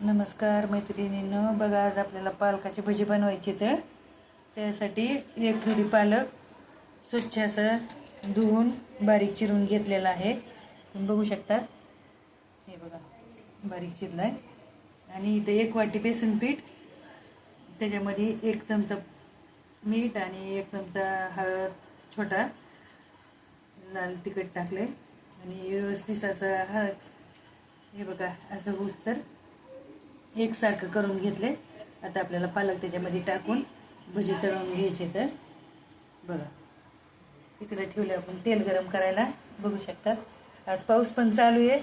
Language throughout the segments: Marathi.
नमस्कार मैत्रिणीनं बघा आज आपल्याला पालकाची भजी बनवायची तर त्यासाठी एक थोडी पालक स्वच्छ असं धुवून बारीक चिरून घेतलेला आहे. तुम्ही बघू शकता. हे बघा बारीक चिरला आहे आणि इथं एक वाटी बेसन पीठ त्याच्यामध्ये एक चमचा मीठ आणि एक चमचा हळद छोटा लाल तिखट टाकले आणि व्यवस्थित असं हळद हे बघा असं होऊस तर एकसारखं करून घेतले आता आपल्याला पालक त्याच्यामध्ये टाकून भजी तळून घ्यायचे तर बघा. इकडे ठेवले आपण तेल गरम करायला. बघू शकतात. आज पाऊस पण चालू आहे.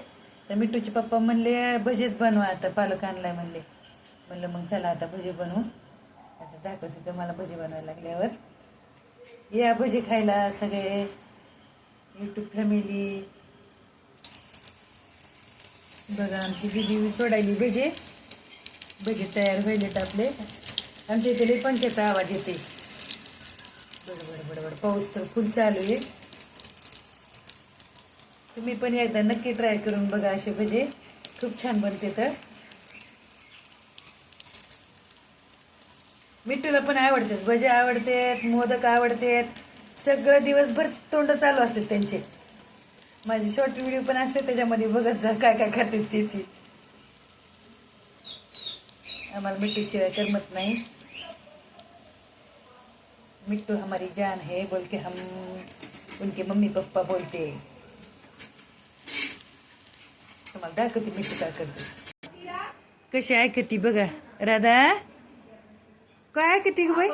तर मिठूचे पप्पा म्हणले भजेच बनवा आता. पालक आणलाय म्हणले. म्हणलं मग चला आता भजी बनवू. आता दाखवते तुम्हाला भजी बनवायला लागल्यावर. या भजी खायला सगळे यूट्यूब फॅमिली बघा आमची दिदी सोडायली भजे. भजे तयार व्हायलेत आपले आमच्या इथे लई पंख्याचा आवाज येते. बडबड बडबड. पाऊस तर फुल चालू आहे. तुम्ही पण एकदा नक्की ट्राय करून बघा असे भजे खूप छान बनते तर. मिठूला पण आवडतात भजे आवडतात मोदक आवडतात. सगळं दिवसभर तोंड चालू असतात त्यांचे. माझे शॉर्ट व्हिडिओ पण असते त्याच्यामध्ये बघत जा काय काय खातात ते ती. आम्हाला मिठ्ठूशिवाय करमत नाही. मिट्टू हमारी जान है बोल के हम उनके मम्मी पप्पा बोलते. तुम्हाला दाखवते मिट्टू काय करते. कशी ऐकती बघा राधा? काय ऐकते ग बाई?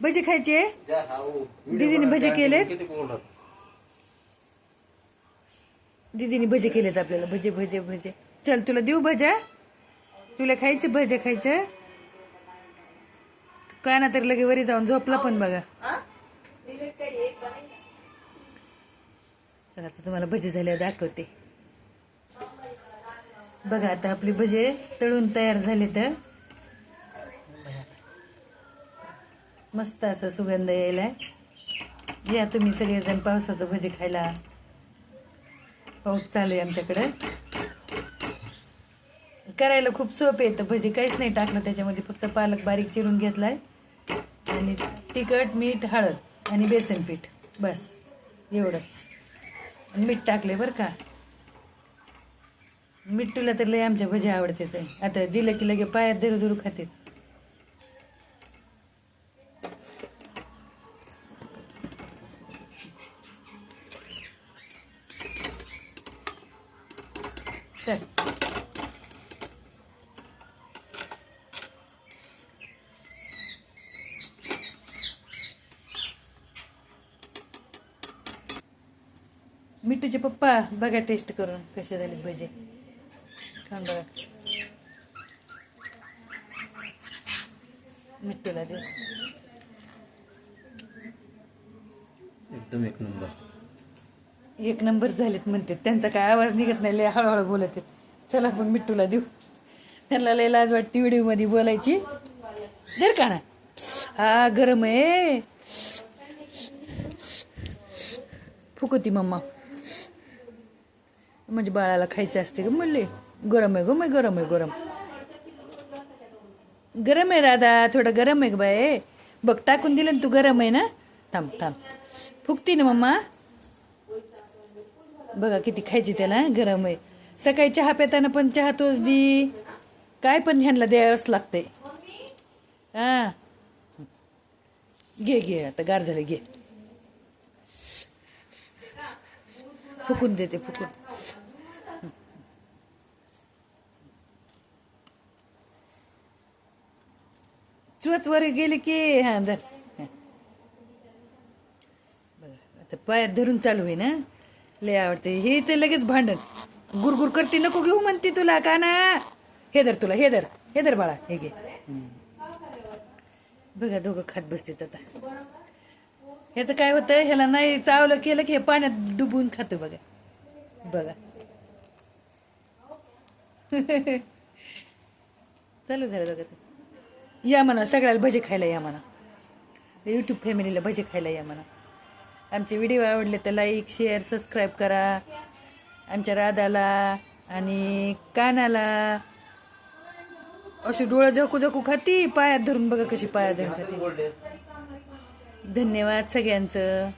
भजे खायचे दीदीने भजे केले दीदीने भजे केलेत आपल्याला. भजे भजे भजे. चल तुला देऊ भजा तुला खायचे भजे खायचे? काना तर लगे वरी जाऊन झोपला पण बघा. चला आता तुम्हाला भजे झाल्या दाखवते. बघा आता आपली भजे तळून तयार झाले तर मस्त असं सुगंध यायला या तुम्ही सगळेजण पावसाचं भजी खायला. पाऊस चालू आहे आमच्याकडे. करायला खूप सोपे येतं भजी. काहीच नाही टाकलं त्याच्यामध्ये फक्त पालक बारीक चिरून घेतलाय. आणि तिखट मीठ हळद आणि बेसन पीठ. बस. एवढंच. आणि मीठ टाकले बरं का. मीठ तुला तर लय आमच्या भजी आवडते ते आता दिलं की लगे पायात धरू धरू खाते. तर. मिठूचे पप्पा बघा टेस्ट करून कसे झाले भजे. खाऊन बघा. मिठूला दे. एकदम एक नंबर. एक नंबर झालेत म्हणते. त्यांचा काय आवाज निघत नाही लय हळूहळू बोलत आहेत. चला आपण मिठूला देऊ. त्यांना लय लाज वाटते व्हिडिओमध्ये बोलायची. दर का ना? हा गरम आहे. फुकती मम्मा. म्हणजे बाळाला खायचं असते ग म्हणले गरम आहे ग मग गरम आहे गरम. गरम आहे राधा थोडं गरम आहे ग बाय बघ टाकून दिलं ना तू गरम आहे ना? थांब थांब. फुकती ना मम्मा. बघा किती खायची त्याला गरम आहे. सकाळी चहा पिताना पण चहा तोच दी. काय पण ह्यांना द्यावंच लागते. हा. घे घे आता गार झाले घे. फुकून देते फुकून. चोच वर गेले की हा धर आता पायात धरून चालू आहे ना? लय आवडते. हे ते लगेच भांडण. गुरगुर करते नको घेऊ म्हणते तुला का ना? हे धर तुला हे धर हे धर बाळा हे घे. बघा दोघं खात बसतात आता. ह्याचं काय होतं ह्याला नाही चावलं केलं की हे पाण्यात डुबून खातं बघा. बघा. चालू झालं बघा. या म्हणा सगळ्याला भजे खायला या म्हणा. यूट्यूब फॅमिलीला भजे खायला या म्हणा. आमचे व्हिडिओ आवडले तर लाईक शेअर सबस्क्राईब करा. आमच्या राधाला आणि कानाला. अशी डोळं झाकू झाकू खाती पायात धरून बघा कशी पायात धरून खाती धन्यवाद सगळ्यांचं.